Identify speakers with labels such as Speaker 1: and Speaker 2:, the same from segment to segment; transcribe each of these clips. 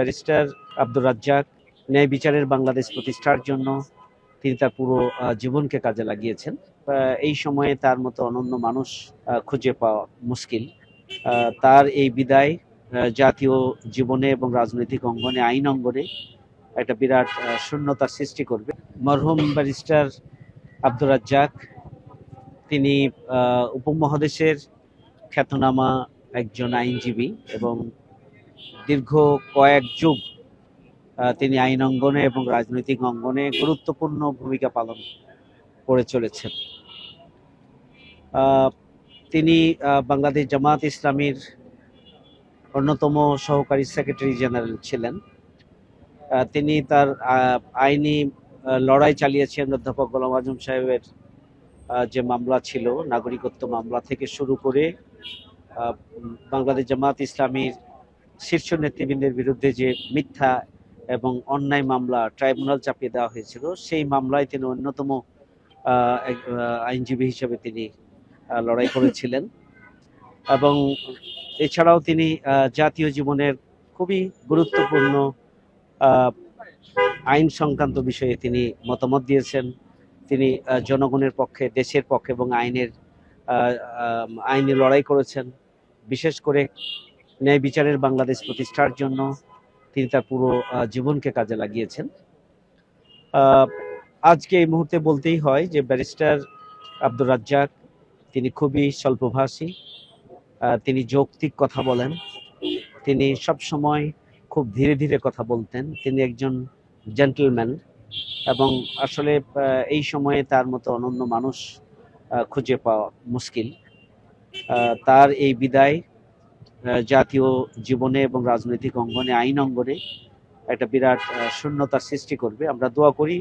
Speaker 1: Barrister Abdur Razzak ন্যায় বিচারের বাংলাদেশ প্রতিষ্ঠার জন্য তিনি তার পুরো জীবনকে কাজে লাগিয়েছেন। এই সময়ে তার মতো অনন্য মানুষ খুঁজে পাওয়া মুশকিল। তার এই বিদায় জাতীয় জীবনে এবং রাজনৈতিক অঙ্গনে, আইন অঙ্গনে একটা বিরাট শূন্যতার সৃষ্টি করবে। মরহুম ব্যারিস্টার আব্দুর রাজ্জাক, তিনি উপমহাদেশের খ্যাতনামা একজন আইনজীবী এবং দীর্ঘ কয়েক যুগ তিনি আইন অঙ্গনে এবং রাজনৈতিক অঙ্গনে গুরুত্বপূর্ণ ভূমিকা পালন করে চলেছেন। তিনি বাংলাদেশ জামাত ইসলামীর অন্যতম সহকারী সেক্রেটারি জেনারেল ছিলেন। তিনি তার আইনি লড়াই চালিয়েছেন অধ্যাপক গোলাম আজম সাহেবের যে মামলা ছিল, নাগরিকত্ব মামলা থেকে শুরু করে বাংলাদেশ জামাত ইসলামীর শীর্ষ নেতৃবৃন্দের বিরুদ্ধে যে মিথ্যা এবং অন্যায় মামলা ট্রাইব্যুনাল চাপিয়ে দেওয়া হয়েছিল সেই মামলায় তিনি অন্যতম আইনজীবী হিসেবে তিনি লড়াই করেছিলেন। এবং এছাড়াও তিনি জাতীয় জীবনের খুবই গুরুত্বপূর্ণ আইন সংক্রান্ত বিষয়ে তিনি মতামত দিয়েছেন। তিনি জনগণের পক্ষে দেশের পক্ষে এবং আইনের আহ, লড়াই করেছেন। বিশেষ করে ন্যায় বিচারের বাংলাদেশ প্রতিষ্ঠার জন্য তিনি তার পুরো জীবনকে কাজে লাগিয়েছেন। আজকে এই মুহূর্তে বলতেই হয় যে ব্যারিস্টার আব্দুর রাজ্জাক, তিনি খুবই স্বল্পভাষী তিনি যৌক্তিক কথা বলেন, তিনি সব সময় খুব ধীরে ধীরে কথা বলতেন, তিনি একজন জেন্টলম্যান এবং আসলে এই সময়ে তার মতো অনন্য মানুষ খুঁজে পাওয়া মুশকিল। তার এই বিদায় জাতীয় জীবনে এবং রাজনৈতিক অঙ্গনে, আইন অঙ্গনে একটা বিরাট শূন্যতার সৃষ্টি করবে। আমরা দোয়া করি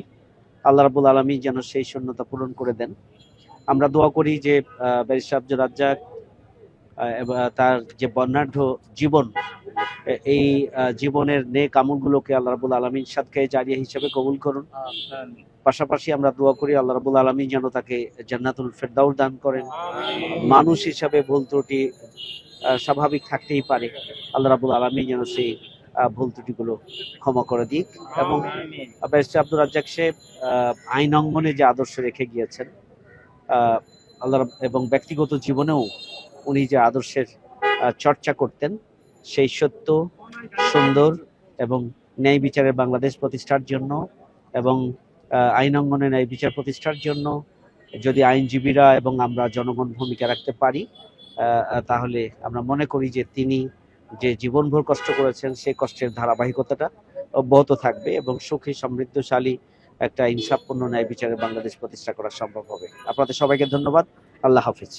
Speaker 1: আল্লাহ রাবুল আলমী যেন সেই শূন্যতা পূরণ করে দেন। আমরা দোয়া করি যে ব্যারিস্টার আব্দুল রাজ্জাক তার যে বর্ণাঢ্য জীবন এই জীবনের নেক আমলগুলোকে আল্লাহ রাবুল আলমীর সাথে জারিয়া হিসেবে কবুল করুন। পাশাপাশি আমরা দোয়া করি আল্লাহ রাবুল আলমী যেন তাকে জান্নাতুল ফেরদাউস দান করেন। মানুষ হিসাবে ভুল ত্রুটি স্বাভাবিক থাকতেই পারে। আল্লাহ রাবুল আলমী যেন সেই ভুল ত্রুটিগুলো ক্ষমা করে দিক এবং ব্যারিস্টার আব্দুল রাজ্জাক সাহেব আইন অঙ্গনে যে আদর্শ রেখে গিয়েছেন আহ, আল্লাহ এবং ব্যক্তিগত জীবনেও উনি যে আদর্শের চর্চা করতেন সেই সত্য, সুন্দর এবং ন্যায় বিচারের বাংলাদেশ প্রতিষ্ঠার জন্য এবং আইন অঙ্গনে ন্যায় বিচার প্রতিষ্ঠার জন্য যদি আইনজীবীরা এবং আমরা জনগণ ভূমিকা রাখতে পারি তাহলে আমরা মনে করি যে তিনি যে জীবনভর কষ্ট করেছেন সেই কষ্টের ধারাবাহিকতাটা অব্যাহত থাকবে এবং সুখী, সমৃদ্ধশালী একটা ইনসাফপূর্ণ ন্যায় বিচারের বাংলাদেশ প্রতিষ্ঠা করা সম্ভব হবে। আপনাদের সবাইকে ধন্যবাদ। আল্লাহ হাফিজ।